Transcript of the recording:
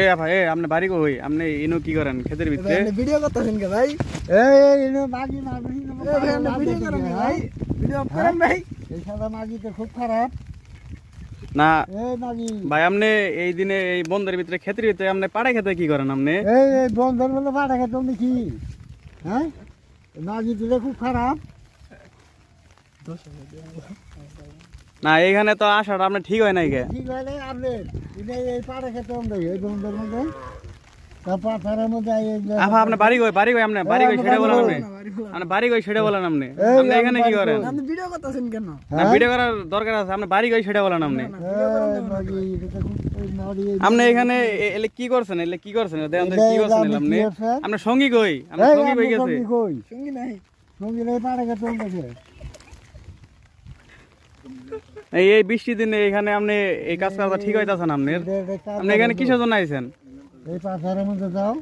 এ ভাই এ আপনি বাড়ি কই? আপনি ইনো কি করেন ক্ষেতের ভিতরে ভিডিও করতেছেন কে ভাই? এই এই এনে মাগি মাগি এ আপনি ভিডিও করেন ভাই। ভিডিও করেন ভাই। এই সাদা মাগি তো খুব খারাপ। না ভাই আপনি এই দিনে এই বন্ধের ভিতরে ক্ষেতের ভিতরে আপনি পাড়া খেতে কি করেন আপনি? এই এই বন্ধের মধ্যে পাঠা খেতে দেখি হ্যাঁ? মাগি দিলে খুব খারাপ। না এইখানে তো আসাটা আপনি ঠিক হয় নাই ঠিক হয় নাই আপনি এই খেতে এই মধ্যে। মধ্যে আফা আপনি বাড়ি কই বাড়ি কই আপনি? বাড়ি কই সেটা বলেন আপনি। আপনি বাড়ি কই সেটা বলেন আপনি। আপনি এখানে কি করেন? আপনি ভিডিও করতেছেন কেন? না ভিডিও করার দরকার আছে। আপনি বাড়ি সেটা বলেন এখানে এলে কি করছেন? এলে কি করছেন? দেখেন তো কি করছেন আপনি? আপনার সঙ্গী কই? আপনার সঙ্গী কই গেছে? সঙ্গী কই? সঙ্গী নাই। সঙ্গী পাঠা খেতে দেখে এই এই বৃষ্টির দিনে এখানে আপনি এই কাজ করা ঠিক হইতাছেন আপনি আপনি এখানে কিসের জন্য আইছেন? এই পাথরের মধ্যে যাও।